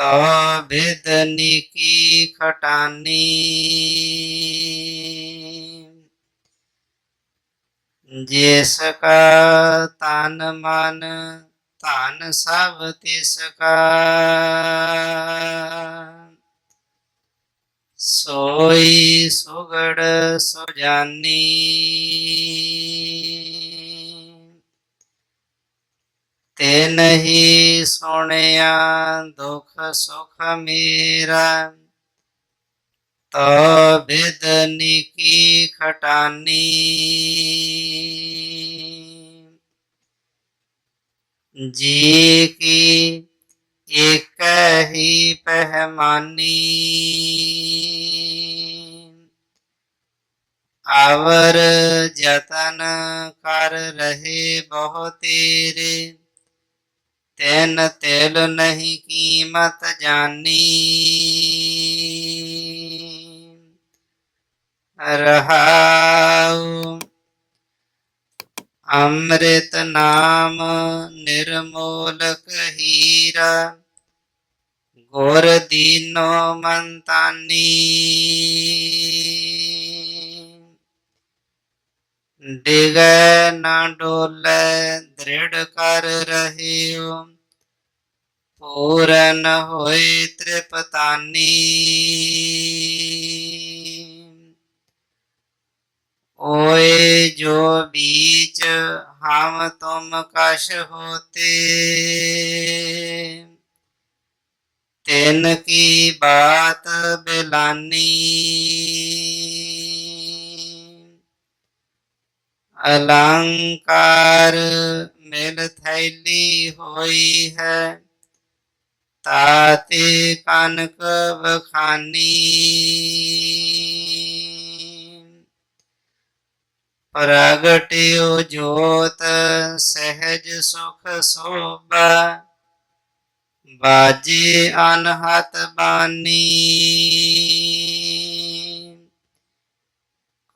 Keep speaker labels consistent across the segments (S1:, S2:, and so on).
S1: ਤੋ ਬਿਦਨੀ ਕੀ ਖਟਾਨੀ? ਜਿਸ ਕਾ ਤਨ ਮਨ, ਧਨ ਸਭ ਤਿਸ ਕਾ। ਸੋਈ ਸੁਗੜ ਸੁਜਾਨੀ। ਤੇ ਨਹੀਂ ਸੁਣਿਆ ਦੁਖ ਸੁਖ ਮੇਰਾ ਤੋ ਬਿਦਨੀ ਕੀ ਖਟਾਨੀ ਜੀ ਕੀ ਇਕ ਹੀ ਪਹਿਮਾਨੀ ਆਵਰ ਜਤਨ ਕਰ ਰਹੇ ਬਹੁ ਤੇਰੇ ਤੈਨ ਤਿਲ ਨਹੀਂ ਕੀਮਤ ਜਾਨੀ। ਰਹਾਉ ਅੰਮ੍ਰਿਤ ਨਾਮ ਨਿਰਮੋਲਕ ਹੀਰਾ। ਗੁਰ ਦੀਨੋ ਮੰਤਾਨੀ। डिगे न डोले दृढ़ कर रही पूरन हो त्रिपतानी। ओए जो बीच, हम तुम कश होते। तिन की बात बिलानी। ਅਲੰਕਾਰ ਮਿਲ ਥੈਲੀ ਹੋਈ ਹੈ। ਤਾਤੇ ਕਨਕ ਬਖਾਨੀ ਪ੍ਰਗਟਿਓ ਜੋਤ ਸਹਿਜ ਸੁਖ ਸੋਭਾ। ਬਾਜੀ ਅਨਹਤ ਬਾਨੀ।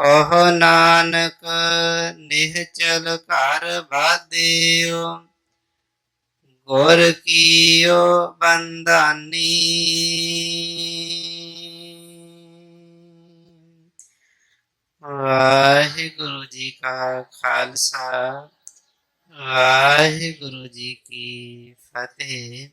S1: ਕਹੋ ਨਾਨਕ ਨਿਹਚਲ ਘਰ ਬਾਦਿਓ ਗੁਰ ਕੀਓ ਬੰਦਾਨੀ ਵਾਹਿਗੁਰੂ ਜੀ ਕਾ ਖਾਲਸਾ, ਵਾਹਿਗੁਰੂ ਜੀ ਕੀ ਫਤਿਹ।